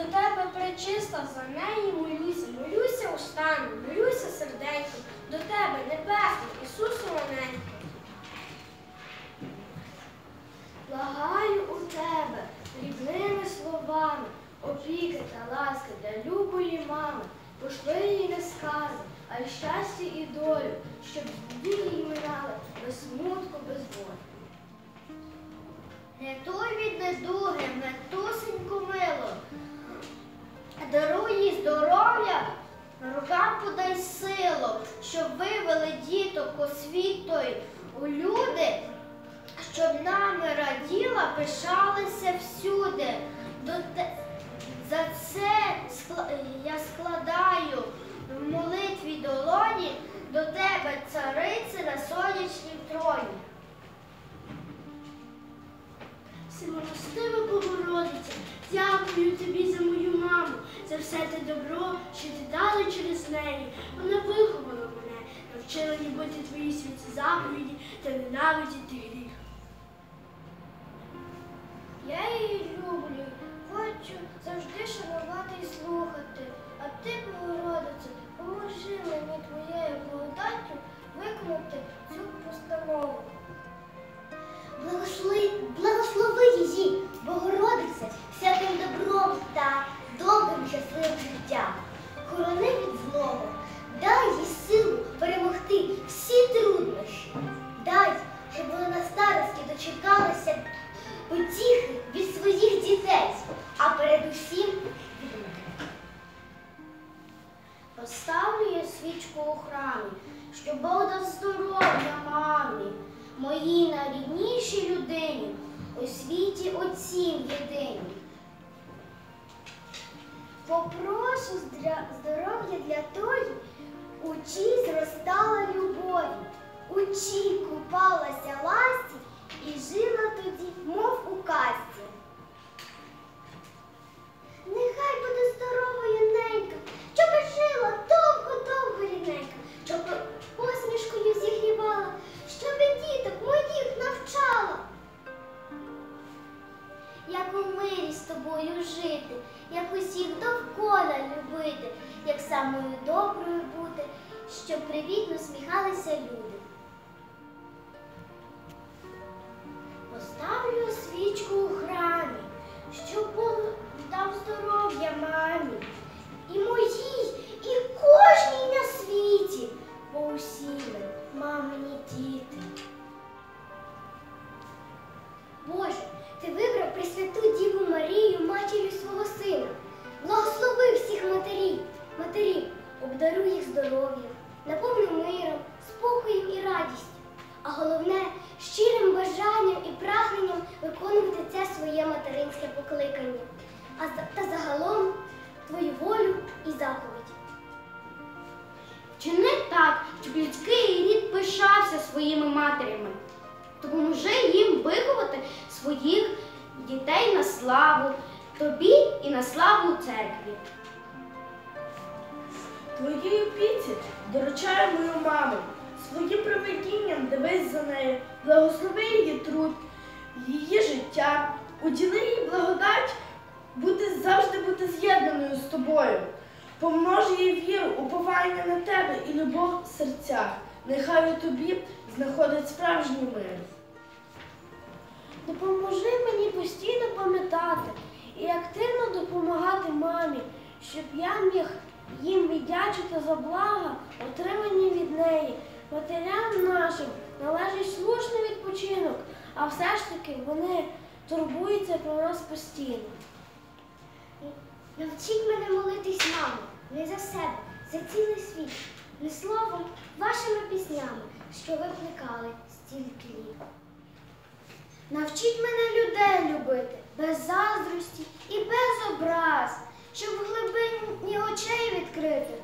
До тебе причисла, за неї молюся, молюся устами, молюся серденьком, до тебе, небесний, Ісусу маненький. Благаю у тебе рідними словами, опіки та ласки для любої мами, пошли їй не скази, а й щастя і долю, щоб їй минали без смутку, без болю. Рятуй від недуги, метусеньку мило. Даруй їй здоров'я, рукам подай силу, щоб вивели діток освітою у люди, щоб нами раділа, пишалися всюди. За це я складаю в все те добро, що ти дала через неї. Вона виховала мене, навчила любити твої святі заповіді та ненавидіти гріх. Я її люблю, хочу завжди шанувати і слухати. А ти, Богородице, Поставлю я свічку у храмі, щоб Бог здоров'я мамі, моїй найріднішій людині, у світі отцім єдині. Попрошу здоров'я для тої, у чій зростала любові, у чій купалася ласті і жила тоді, мов у казці. Самою доброю бути, щоб привітно сміхалися люди. Поставлю своїми матерями. Допоможи їм виховати своїх дітей на славу тобі і на славу церкві. Твоїй опіці доручаю мою маму. Своїм проведінням дивись за нею, благослови її труд, її життя, уділи їй благодать бути завжди бути з'єднаною з тобою. Помнож їй віру, уповання на тебе і любов в серцях. Нехай у тобі знаходить справжній мир. Допоможи мені постійно пам'ятати і активно допомагати мамі, щоб я міг їм віддячити за блага, отримані від неї. Матерям нашим належить слушний відпочинок, а все ж таки вони турбуються про нас постійно. Навчіть мене молитись, мамо, не за себе, за цілий світ, не словом, вашими піснями, що ви плекали стільки літ. Навчіть мене людей любити, без заздрості і без образ, щоб в глибині очей відкрити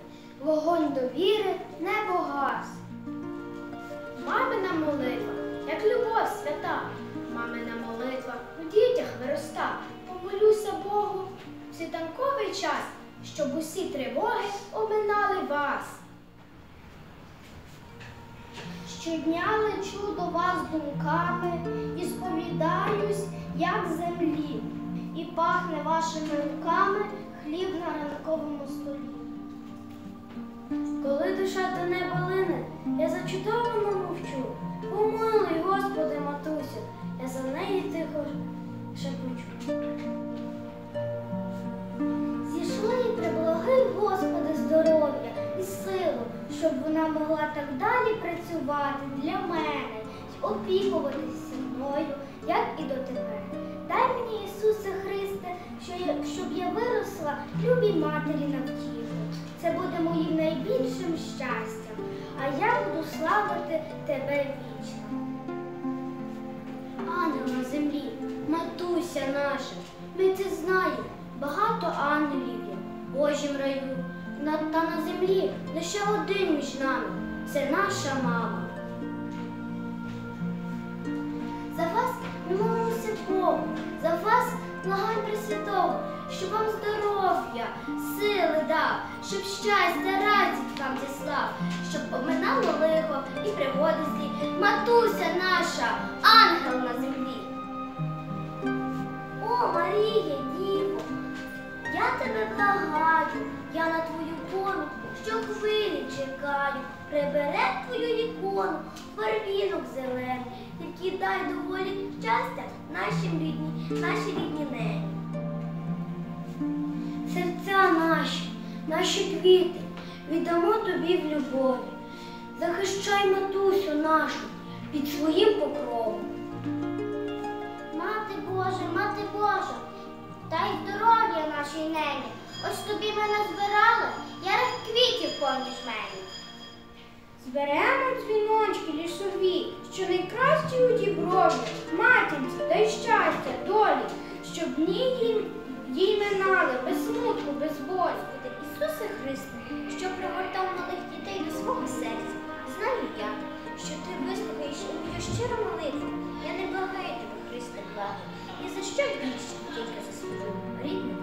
вогонь довіри не погас. Мамина молитва, як любов свята, мамина молитва у дітях вироста. Помолюся Богу в світанковий час, щоб усі тривоги оминали вас. Щодня лечу до вас думками і сповідаюсь, як землі, і пахне вашими руками хліб на ранковому столі. Коли душа до неба лине, я зачудовано мовчу. Помилуй, Господи, матусю, я за неї тихо могла так далі працювати для мене й опікуватися мною, як і до тебе. Дай мені, Ісусе Христе, щоб я виросла любій матері на втіху. Це буде моїм найбільшим щастям, а я буду славити тебе вічно. Ангел на землі, матуся наша, ми це знаємо. Багато ангелів є Божім раю. Та на землі лише один між нами. Це наша мама. За вас ми молимося Богу, за вас благаємо Пресвятого, щоб вам здоров'я, сили дав, щоб щастя, радість вам зіслав, щоб обминало лихо і пригоди злі. Матуся наша, ангел на землі. Чекаю, прибере твою ікону, барвінок зелений, тільки дай доволі щастя нашим рідні, нашій рідні небі. Серця наші, наші квіти, віддамо тобі в любові. Захищай матусю нашу під своїм покровом. Мати Божа, мати Божа, дай здоров'я нашій нені. Ось тобі мене збирали, я квітів поміж мене. Зберемо дзвіночки лісові, що найкращі у діброві, матінці та щастя, долі, щоб дні їм їй минали без смутку, без болі. Ісусе Христе, що пригортав малих дітей до свого серця, знаю я, що ти вислухаєш мою щиру молитву. Я не благаю тебе, Христе, благо, ні за що більше, тільки за свою рідну.